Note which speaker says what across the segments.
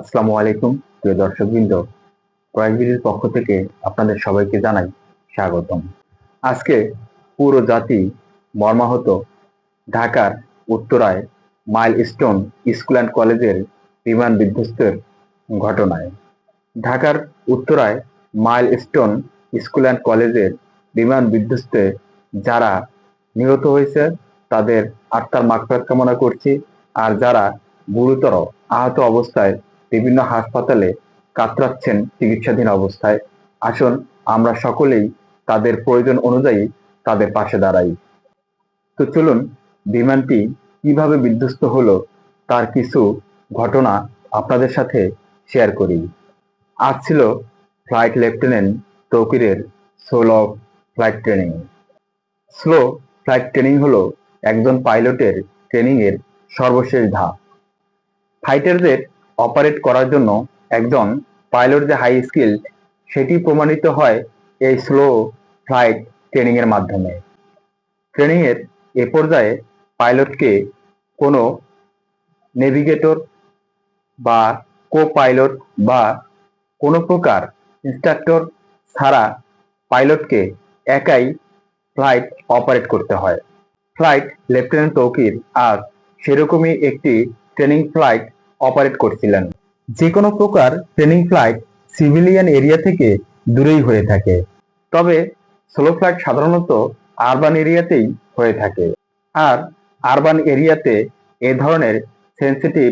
Speaker 1: আসসালামু আলাইকুম, প্রিয় দর্শকবৃন্দ। কয়েকদিনের পক্ষ থেকে আপনাদের সবাইকে জানাই স্বাগতম। আজকে পুরো জাতি মর্মাহত ঢাকার উত্তরায় মাইল স্টোন স্কুল অ্যান্ড কলেজের বিমান বিধ্বস্তের ঘটনায়। ঢাকার উত্তরায় মাইল স্টোন স্কুল অ্যান্ড কলেজের বিমান বিধ্বস্তে যারা নিহত হয়েছে, তাদের আত্মার মাগফিরাত কামনা করছি। আর যারা গুরুতর আহত অবস্থায় বিভিন্ন হাসপাতালে কাতরাচ্ছেন চিকিৎসাধীন অবস্থায়। আসুন, আমরা সকলেই তাদের প্রয়োজন অনুযায়ী তাদের পাশে দাঁড়াই। তো চলুন, বিমানটি কীভাবে বিধ্বস্ত হলো তার কিছু ঘটনা আপনাদের সাথে শেয়ার করি। আজ ছিল flight lieutenant তৌকিরের solo flight training slow flight training হলো একজন পাইলটের ট্রেনিংয়ের সর্বশেষ ধাপ। ফাইটারদের অপারেট করার জন্য একজন পাইলট যে হাই স্কিল সেটি প্রমাণিত হয় এই স্লো ফ্লাইট ট্রেনিং এর মাধ্যমে। ট্রেনিং এর এ পর্যায়ে পাইলটকে কোনো নেভিগেটর বা কো পাইলট বা কোনো প্রকার ইনস্ট্রাক্টর ছাড়া পাইলটকে একাই ফ্লাইট অপারেট করতে হয়। ফ্লাইট লেফটেন্যান্ট তৌকির আর সেরকমই একটি ট্রেনিং ফ্লাইট অপারেট করছিলেন। যে কোনো প্রকার ট্রেনিং ফ্লাইট সিভিলিয়ান এরিয়া থেকে দূরেই হয়ে থাকে। তবে স্লো ফ্লাইট সাধারণত আরবান এরিয়াতেই হয়ে থাকে। আর আরবান এরিয়াতে এ ধরনের সেন্সিটিভ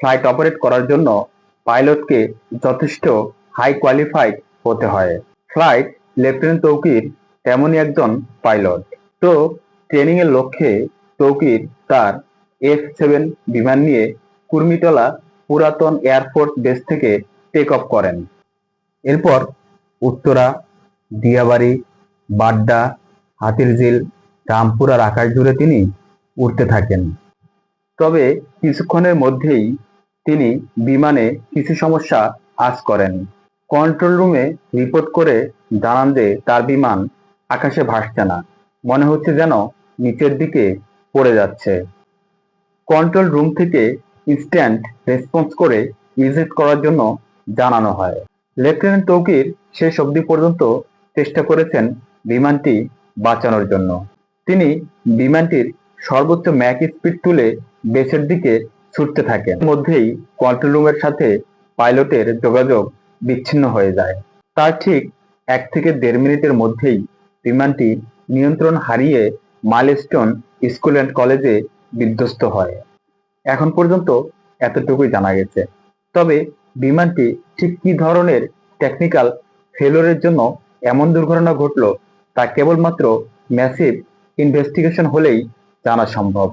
Speaker 1: ফ্লাইট অপারেট করার জন্য পাইলটকে যথেষ্ট হাই কোয়ালিফাইড হতে হয়। ফ্লাইট লেফটেন্যান্ট তৌকির তেমনই একজন পাইলট তো ট্রেনিংয়ের লক্ষ্যে তৌকির তার এফ সেভেন বিমান নিয়ে কুর্মিটলা পুরাতন এয়ারফোর্স বেস থেকে টেক অফ করেন। এরপর উত্তরা, দিয়াবাড়ি, বাড্ডা, হাতিরঝিল রামপুরার আকাশ জুড়ে তিনি উঠতে থাকেন। তবে কিছুক্ষণের মধ্যেই তিনি বিমানে কিছু সমস্যা আজ করেন। কন্ট্রোল রুমে রিপোর্ট করে জানান যে তার বিমান আকাশে ভাসছে না, মনে হচ্ছে যেন নিচের দিকে পড়ে যাচ্ছে। কন্ট্রোল রুম থেকে ইনস্ট্যান্ট রেসপন্স করে ইজেক্ট করার জন্য জানানো হয়। লেফটেন্যান্ট তৌকির শেষ অবধি পর্যন্ত চেষ্টা করেছেন বিমানটি বাঁচানোর জন্য। তিনি বিমানটির সর্বোচ্চ ম্যাক স্পিড তুলে বেসের দিকে ছুটতে থাকেন। মধ্যেই কন্ট্রোল রুমের সাথে পাইলটের যোগাযোগ বিচ্ছিন্ন হয়ে যায়। তার ঠিক এক থেকে দেড় মিনিটের মধ্যেই বিমানটি নিয়ন্ত্রণ হারিয়ে মাইলস্টোন স্কুল অ্যান্ড কলেজে বিধ্বস্ত হয়। এখন পর্যন্ত এতটুকুই জানা গেছে। তবে বিমানটি ঠিক কি ধরনের টেকনিক্যাল ফেলোরের জন্য এমন দুর্ঘটনা ঘটল, তা কেবলমাত্র ম্যাসিভ ইনভেস্টিগেশন হলেই জানা সম্ভব।